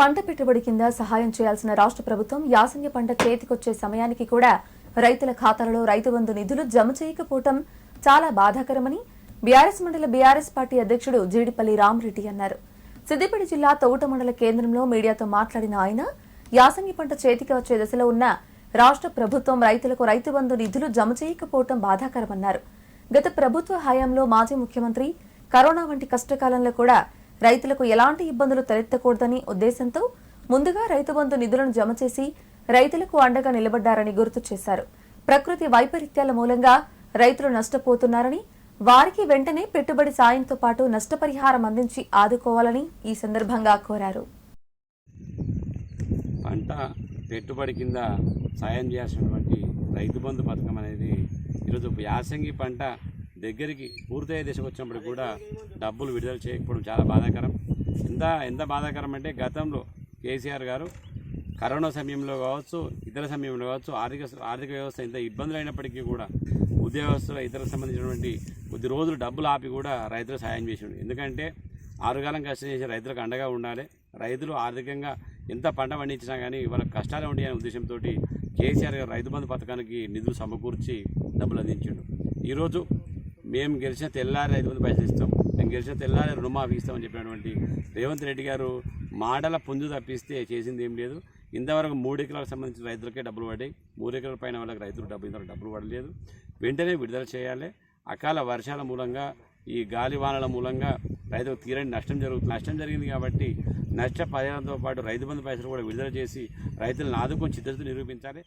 పంట పెట్టుబడి కింద సహాయం చేయాల్సిన రాష్ట్ర ప్రభుత్వం యాసంగి పంట చేతికొచ్చే సమయానికి కూడా రైతుల ఖాతాలలో రైతు బంధు నిధులు జమ చేయకపోవటం చాలా బాధాకరమని బీఆర్ఎస్ మండల బీఆర్ఎస్ పార్టీ అధ్యక్షుడు జీడిపల్లి రామరెడ్డి అన్నారు. సిద్దిపేట జిల్లా తౌట మండల కేంద్రంలో మీడియాతో మాట్లాడిన ఆయన యాసంగి పంట చేతికి వచ్చే దశలో ఉన్న రాష్ట్ర ప్రభుత్వం రైతులకు రైతు బంధు నిధులు జమ చేయకపోవటం బాధాకరమన్నారు. గత ప్రభుత్వ హయాంలో మాజీ ముఖ్యమంత్రి కరోనా వంటి కష్టకాలంలో కూడా రైతులకు ఎలాంటి ఇబ్బందులు తలెత్తకూడదని ఉద్దేశంతో ముందుగా రైతు బంధు నిధులను జమ చేసి రైతులకు అండగా నిలబడ్డారని గుర్తు చేశారు. ప్రకృతి వైపరీత్యాల మూలంగా రైతులు నష్టపోతున్నారని వారికి వెంటనే పెట్టుబడి సాయంతో పాటు నష్టపరిహారం అందించి ఆదుకోవాలని ఈ సందర్భంగా కోరారు. పంట పెట్టుబడి కింద సాయం చేసినటువంటి రైతు బంధు పథకం అనేది ఈరోజు యాసంగి పంట దగ్గరికి పూర్తయ్యే దశకు వచ్చినప్పుడు కూడా డబ్బులు విడుదల చేయకపోవడం చాలా బాధాకరం. ఎంత ఎంత బాధాకరం అంటే గతంలో కేసీఆర్ గారు కరోనా సమయంలో కావచ్చు ఇతర సమయంలో కావచ్చు ఆర్థిక ఆర్థిక వ్యవస్థ ఎంత ఇబ్బందులు అయినప్పటికీ కూడా ఉద్యోగస్తుల ఇతర సంబంధించినటువంటి కొద్ది రోజులు డబ్బులు ఆపి కూడా రైతులకు సాయం చేసిండు. ఎందుకంటే ఆరుగాలం కష్టం చేసే రైతులకు అండగా ఉండాలి. రైతులు ఆర్థికంగా ఎంత పంట పండించినా కానీ వాళ్ళకి కష్టాలు ఉంటాయి అనే ఉద్దేశంతో కేసీఆర్ గారు రైతు బంధు పథకానికి నిధులు సమకూర్చి డబ్బులు అందించిండు. ఈరోజు మేము గెలిచిన తెల్లారి ఐదు మంది పైసలు ఇస్తాం మేము గెలిచిన తెల్లారి రుణమాఫీ ఇస్తామని చెప్పినటువంటి రేవంత్ రెడ్డి గారు మాటల పుంజు తప్పిస్తే చేసింది ఏం లేదు. ఇంతవరకు మూడు ఎకరాలకు సంబంధించిన రైతులకే డబ్బులు పడ్డాయి. మూడు ఎకరాల పైన వాళ్ళకి రైతులు డబ్బు ఇంతవరకు డబ్బులు పడలేదు. వెంటనే విడుదల చేయాలి. అకాల వర్షాల మూలంగా ఈ గాలి వానల మూలంగా రైతులకు తీరని నష్టం జరుగుతుంది నష్టం జరిగింది కాబట్టి నష్ట పరిహారంతో పాటు రైతు బంధు పైసలు కూడా విడుదల చేసి రైతులను ఆదుకొని చిత్తశుద్ధి నిరూపించాలి.